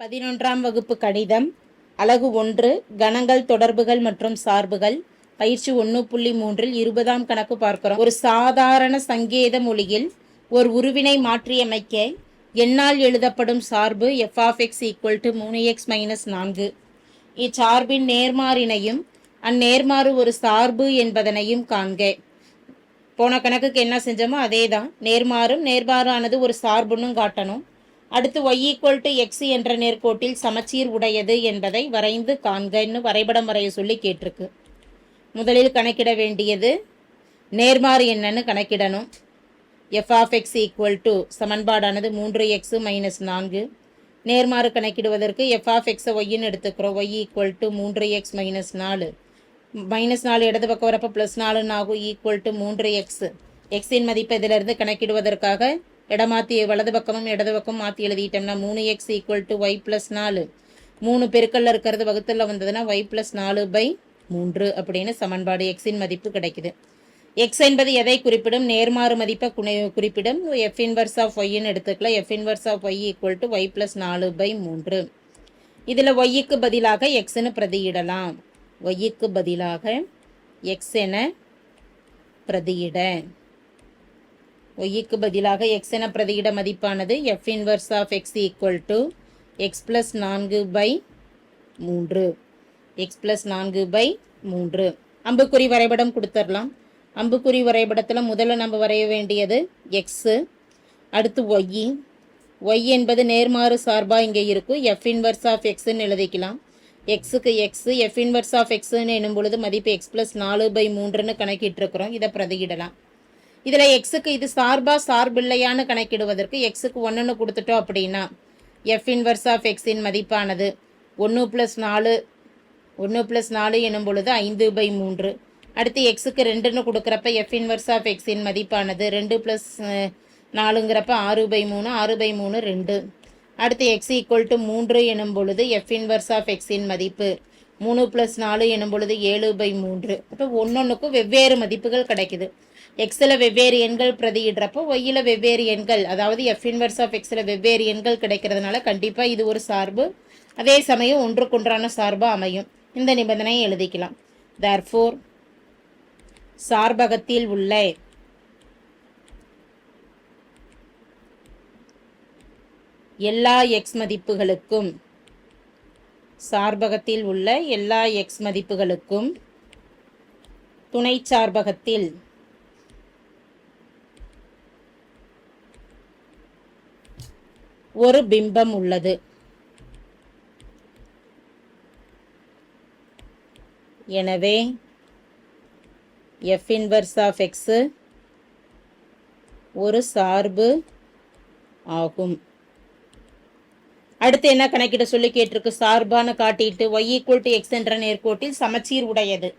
பதினொன்றாம் வகுப்பு கணிதம் அலகு ஒன்று கணங்கள் தொடர்புகள் மற்றும் சார்புகள். பயிற்சி ஒன்று புள்ளி மூன்றில் இருபதாம் கணக்கு பார்க்கிறோம். ஒரு சாதாரண சங்கேத மொழியில் ஒரு உருவினை மாற்றியமைக்க எண்ணால் எழுதப்படும் சார்பு f of x equal to மூணு எக்ஸ் மைனஸ் நான்கு. இச்சார்பின் நேர்மாறினையும் அந்நேர்மாறு ஒரு சார்பு என்பதனையும் காண்க. போன கணக்குக்கு என்ன செஞ்சோமோ அதே தான் நேர்மாறும் நேர்மாறானது ஒரு சார்புன்னு காட்டணும். அடுத்து ஒய் ஈக்குவல் டு எக்ஸ் என்ற நேர்கோட்டில் சமச்சீர் உடையது என்பதை வரைந்து காண்கன்னு வரைபடம் வரைய சொல்லி கேட்டிருக்கு. முதலில் கணக்கிட வேண்டியது நேர்மாறு என்னன்னு கணக்கிடணும். F of x equal to சமன்பாடானது மூன்று எக்ஸு மைனஸ் நான்கு. நேர்மாறு கணக்கிடுவதற்கு எஃப் ஆஃப் எக்ஸை ஒய்ன்னு எடுத்துக்கிறோம். ஒய் ஈக்குவல் டு மூன்று எக்ஸ் மைனஸ் நாலு. மைனஸ் நாலு இடது பக்கம் வரப்போ ப்ளஸ் நாலுன்னு ஆகும். ஈக்குவல் டு மூன்று எக்ஸு எக்ஸின் மதிப்பு இதிலிருந்து கணக்கிடுவதற்காக இடமாற்றி வலது பக்கமும் இடது பக்கம் மாற்றி எழுதிட்டோம்னா மூணு x equal to y plus நாலு. மூணு பெருக்கல்ல இருக்கிறது வகுத்தில் வந்ததுன்னா ஒய் ப்ளஸ் நாலு பை மூன்று அப்படின்னு சமன்பாடு எக்ஸின் மதிப்பு கிடைக்குது. எக்ஸ் என்பது எதை குறிப்பிடும்? நேர்மாறு மதிப்பை குணை குறிப்பிடும். எஃப் இன்வர்ஸ் ஆஃப் ஒய்ன்னு எடுத்துக்கலாம். F inverse of y equal to y plus நாலு பை மூன்று. இதில் ஒய்க்கு பதிலாக எக்ஸ்னு பிரதியிடலாம். ஒய்க்கு பதிலாக எக்ஸ் என பிரதியிட. ஒய்க்கு பதிலாக எக்ஸ் என பிரதியிட மதிப்பானது f inverse of x equal to x plus நான்கு பை மூன்று. எக்ஸ் ப்ளஸ் நான்கு பை மூன்று. அம்புக்குறி வரைபடம் கொடுத்துடலாம் அம்புக்குறி வரைபடத்தில் முதல்ல நம்ம வரைய வேண்டியது எக்ஸு அடுத்து ஒய் ஒய் என்பது நேர்மாறு சார்பாக இங்கே இருக்கும் எஃப் இன்வர்ஸ் ஆஃப் எக்ஸ்ன்னு எழுதிக்கலாம். எக்ஸுக்கு எக்ஸு எஃப் இன்வர்ஸ் ஆஃப் எக்ஸ்ன்னு எனும் பொழுது மதிப்பு எக்ஸ் ப்ளஸ் நாலு பை மூன்றுன்னு கணக்கிட்டு இருக்கிறோம் இதை பிரதியிடலாம். இதில் எக்ஸுக்கு இது சார்பா சார்பில்லையான்னு கணக்கிடுவதற்கு எக்ஸுக்கு ஒன்றுன்னு கொடுத்துட்டோம் அப்படின்னா எஃப் இன்வர்ஸ் ஆஃப் எக்ஸின் மதிப்பானது ஒன்று ப்ளஸ் நாலு ஒன்று ப்ளஸ் நாலு எனும் பொழுது ஐந்து பை மூன்று. அடுத்து எக்ஸுக்கு ரெண்டுன்னு கொடுக்குறப்ப எஃப் இன்வர்ஸ் ஆஃப் எக்ஸின் மதிப்பானது ரெண்டு ப்ளஸ் நாலுங்கிறப்ப ஆறு பை மூணு ஆறு பை மூணு ரெண்டு. அடுத்து எக்ஸ் ஈக்குவல் டு மூன்று எனும் பொழுது எஃப் இன்வர்ஸ் ஆஃப் எக்ஸின் மதிப்பு மூணு ப்ளஸ் நாலு எனும் பொழுது ஏழு பை மூன்று. அப்போ ஒன்னொன்றுக்கும் வெவ்வேறு மதிப்புகள் கிடைக்குது. எக்ஸில் வெவ்வேறு எண்கள் பிரதியிடுறப்போ ஒய்யில் வெவ்வேறு எண்கள் அதாவது எஃப் இன்வர்ஸ் ஆஃப் எக்ஸில் வெவ்வேறு எண்கள் கிடைக்கிறதுனால கண்டிப்பாக இது ஒரு சார்பு. அதே சமயம் ஒன்றுக்குன்றான சார்பாக அமையும். இந்த நிபந்தனையை எழுதிக்கலாம். தேர்ஃபோர் சார்பகத்தில் உள்ள எல்லா எக்ஸ் மதிப்புகளுக்கும் சார்பகத்தில் உள்ள எல்லா எக்ஸ் மதிப்புகளுக்கும் துணை சார்பகத்தில் ஒரு பிம்பம் உள்ளது. எனவே எஃப் இன்வர்ஸ் ஆஃப் எக்ஸு ஒரு சார்பு ஆகும். அடுத்து என்ன கணக்கிட சொல்லி கேட்டிருக்கு? சார்பான காட்டிட்டு ஒய் ஈக்குவல் டு எக்ஸ் என்ற நேர்கோட்டில் சமச்சீர் உடையது.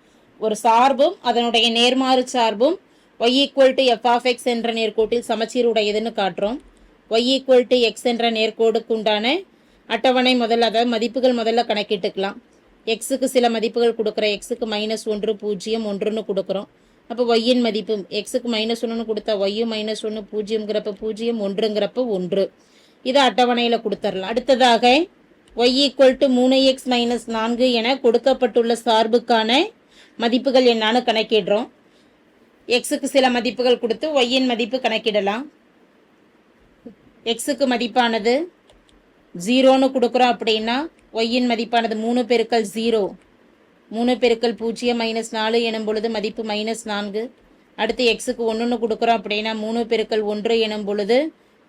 ஒரு சார்பும் அதனுடைய நேர்மாறு சார்பும் y equal to f of x என்ற நேர்கோட்டில் சமச்சீர் உடையதுன்னு காட்டுறோம். ஒய் ஈக்குவல் டு எக்ஸ் என்ற நேர்கோடுக்கு உண்டான அட்டவணை முதல்ல அதாவது மதிப்புகள் முதல்ல கணக்கிட்டுக்கலாம். எக்ஸுக்கு சில மதிப்புகள் கொடுக்குறோம். எக்ஸுக்கு மைனஸ் ஒன்று பூஜ்ஜியம் ஒன்றுன்னு கொடுக்குறோம். அப்போ ஒய்யின் மதிப்பு எக்ஸுக்கு மைனஸ் ஒன்றுன்னு கொடுத்தா ஒய்யும் மைனஸ் ஒன்று பூஜ்ஜியம்ங்கிறப்ப பூஜ்ஜியம் ஒன்றுங்கிறப்ப ஒன்று. இதை அட்டவணையில் கொடுத்துடலாம் அடுத்ததாக ஒய் ஈக்குவல் டு மூணு எக்ஸ் மைனஸ் நான்கு என கொடுக்கப்பட்டுள்ள சார்புக்கான மதிப்புகள் என்னான்னு கணக்கிடுறோம். எக்ஸுக்கு சில மதிப்புகள் கொடுத்து ஒய்யின் மதிப்பு கணக்கிடலாம். எக்ஸுக்கு மதிப்பானது ஜீரோன்னு கொடுக்குறோம் அப்படின்னா ஒய்யின் மதிப்பானது மூணு பெருக்கல் ஜீரோ. மூணு பெருக்கல் பூஜ்ஜியம் மைனஸ் நாலு எனும் பொழுது மதிப்பு மைனஸ் நான்கு. அடுத்து எக்ஸுக்கு ஒன்றுன்னு கொடுக்குறோம் அப்படின்னா மூணு பெருக்கல் ஒன்று எனும் பொழுது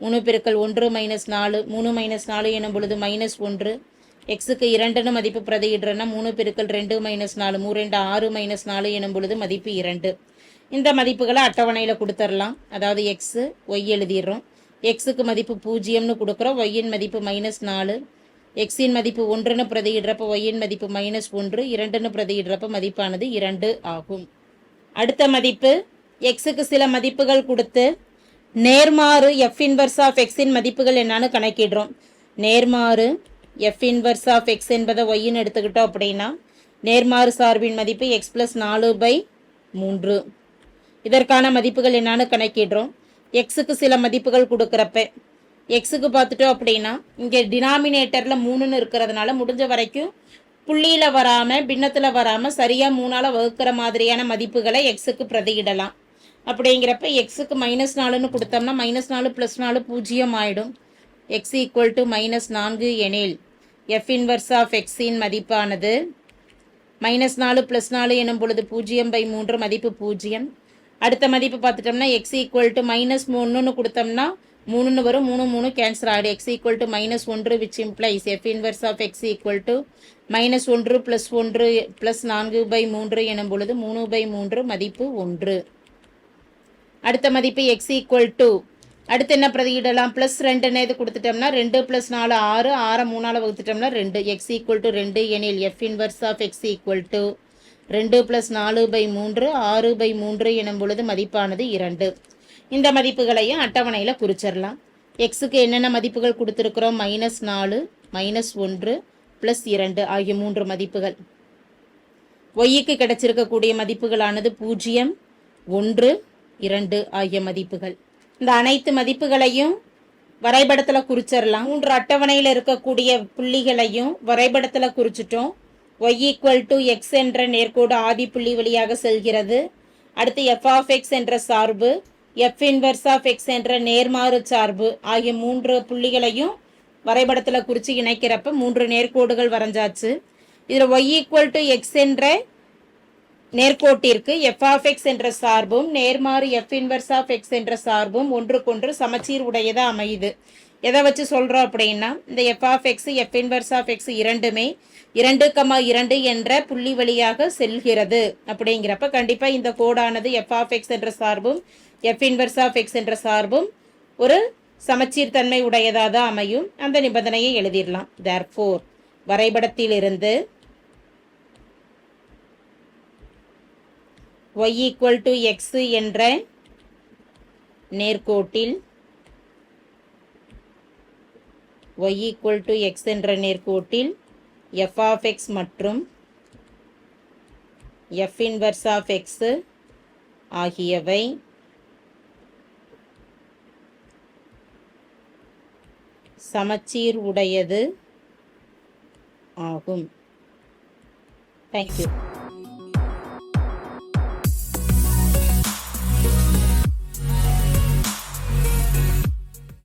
மூணு பெருக்கல் ஒன்று மைனஸ் நாலு மூணு மைனஸ் நாலு எனும் பொழுது மைனஸ் ஒன்று. எக்ஸுக்கு இரண்டுன்னு மதிப்பு பிரதியிடுறோன்னா மூணு பெருக்கல் ரெண்டு மைனஸ் நாலு மூணு ரெண்டு ஆறு மைனஸ் நாலு எனும் பொழுது மதிப்பு இரண்டு. இந்த மதிப்புகளை அட்டவணையில் கொடுத்துர்லாம் அதாவது எக்ஸு ஒய் எழுதிடுறோம். எக்ஸுக்கு மதிப்பு பூஜ்ஜியம்னு கொடுக்குறோம். ஒய்யின் மதிப்பு மைனஸ் நாலு. எக்ஸின் மதிப்பு ஒன்றுன்னு பிரதியிடுறப்ப ஒய்யின் மதிப்பு மைனஸ் ஒன்று. இரண்டுன்னு பிரதியிடுறப்ப மதிப்பானது இரண்டு ஆகும். அடுத்த மதிப்பு எக்ஸுக்கு சில மதிப்புகள் கொடுத்து நேர்மாறு எஃப் இன்வர்ஸ் ஆஃப் எக்ஸின் மதிப்புகள் என்னன்னு கணக்கிடுறோம். நேர்மாறு எஃப் இன்வர்ஸ் ஆஃப் எக்ஸ் என்பதை ஒய்ன்னு எடுத்துக்கிட்டோம் அப்படின்னா நேர்மாறு சார்பின் மதிப்பு எக்ஸ் ப்ளஸ் நாலு பை மூன்று. இதற்கான மதிப்புகள் என்னான்னு கணக்கிடுறோம். எக்ஸுக்கு சில மதிப்புகள் கொடுக்குறப்ப. எக்ஸுக்கு பார்த்துட்டோம் அப்படின்னா இங்கே டினாமினேட்டரில் மூணுன்னு இருக்கிறதுனால முடிஞ்ச வரைக்கும் புள்ளியில் வராமல் பின்னத்தில் வராமல் சரியாக மூணால் வகுக்கிற மாதிரியான மதிப்புகளை எக்ஸுக்கு பிரதியிடலாம். அப்படிங்கிறப்ப எக்ஸுக்கு மைனஸ் நாலுன்னு கொடுத்தோம்னா மைனஸ் நாலு ப்ளஸ் நாலு பூஜ்ஜியம் ஆகிடும் எக்ஸ் ஈக்குவல் டு மைனஸ் நான்கு எனில் எஃப் இன்வர்ஸ் ஆஃப் எக்ஸின் மதிப்பானது மைனஸ் நாலு ப்ளஸ் நாலு எனும் பொழுது பூஜ்ஜியம் பை மூன்று மதிப்பு பூஜ்ஜியம். அடுத்த மதிப்பு பார்த்துட்டோம்னா எக்ஸ் ஈக்குவல் டு மைனஸ் மூணுன்னு கொடுத்தோம்னா மூணுன்னு வரும். மூணு மூணு கேன்சல் ஆகிடும் எக்ஸ் ஈக்குவல் டு மைனஸ் ஒன்று which implies f inverse of x equal to minus ஒன்று ப்ளஸ் ஒன்று ப்ளஸ் நான்கு பை மூன்று எனும் பொழுது மூணு பை மூன்று மதிப்பு ஒன்று. அடுத்த மதிப்பு எக்ஸ் ஈக்குவல் டு அடுத்து என்ன பிரதியிடலாம்? ப்ளஸ் ரெண்டுன்னு இது கொடுத்துட்டோம்னா ரெண்டு ப்ளஸ் நாலு ஆறு ஆறை மூணால் வகுத்துட்டோம்னா ரெண்டு. எக்ஸ் ஈக்குவல் டு ரெண்டு எனில் f inverse of x equal to ரெண்டு ப்ளஸ் நாலு பை மூன்று ஆறு பை மூன்று எனும் பொழுது மதிப்பானது இரண்டு. இந்த மதிப்புகளையும் அட்டவணையில் குறிச்சிடலாம். எக்ஸுக்கு என்னென்ன மதிப்புகள் கொடுத்துருக்குறோம்? மைனஸ் நாலு மைனஸ் ஒன்று ப்ளஸ் இரண்டு ஆகிய மூன்று மதிப்புகள். ஒய்க்கு கிடைச்சிருக்கக்கூடிய மதிப்புகளானது பூஜ்ஜியம் ஒன்று இரண்டு ஆகிய மதிப்புகள். இந்த அனைத்து மதிப்புகளையும் வரைபடத்தில் குறிச்சிடலாம். மூன்று அட்டவணையில் இருக்கக்கூடிய புள்ளிகளையும் வரைபடத்தில் குறிச்சிட்டோம். ஒய் ஈக்குவல் டு எக்ஸ் என்ற நேர்கோடு ஆதி புள்ளி வழியாக செல்கிறது. அடுத்து எஃப் ஆஃப் எக்ஸ் என்ற சார்பு எஃப் இன்வெர்ஸ் ஆஃப் எக்ஸ் என்ற நேர்மாறு சார்பு ஆகிய மூன்று புள்ளிகளையும் வரைபடத்தில் குறித்து இணைக்கிறப்ப மூன்று நேர்கோடுகள் வரைஞ்சாச்சு. இதில் ஒய் ஈக்குவல் டு எக்ஸ் என்ற நேர்கோட்டிற்கு எஃப் ஆஃப் எக்ஸ் என்ற சார்பும் நேர்மாறு எஃப் இன்வெர்ஸ் ஆஃப் எக்ஸ் என்ற சார்பும் ஒன்றுக்கொன்று சமச்சீர் உடையதாக அமையுது. எதை வச்சு சொல்கிறோம் அப்படின்னா இந்த f of x f inverse of x இரண்டுமே இரண்டு கமா இரண்டு என்ற புள்ளி வழியாக செல்கிறது. அப்படிங்கிறப்ப கண்டிப்பாக இந்த கோடானது எஃப் ஆஃப் எக்ஸ் என்ற சார்பும் எஃப் இன்வர்ஸ் ஆஃப் எக்ஸ் என்ற சார்பும் ஒரு சமச்சீர் தன்மை உடையதாக தான் அமையும். அந்த நிபந்தனையை எழுதிடலாம். தேர் ஃபோர் வரைபடத்திலிருந்து ஒய் ஈக்குவல் டு எக்ஸ் என்ற நேர்கோட்டில் y ஈக்குவல் டு எக்ஸ் என்ற நேர்கோட்டில் எஃப் ஆஃப் எக்ஸ் மற்றும் எஃப் இன்வர்ஸ் ஆஃப் எக்ஸ் ஆகியவை சமச்சீர் உடையது ஆகும். தேங்க்யூ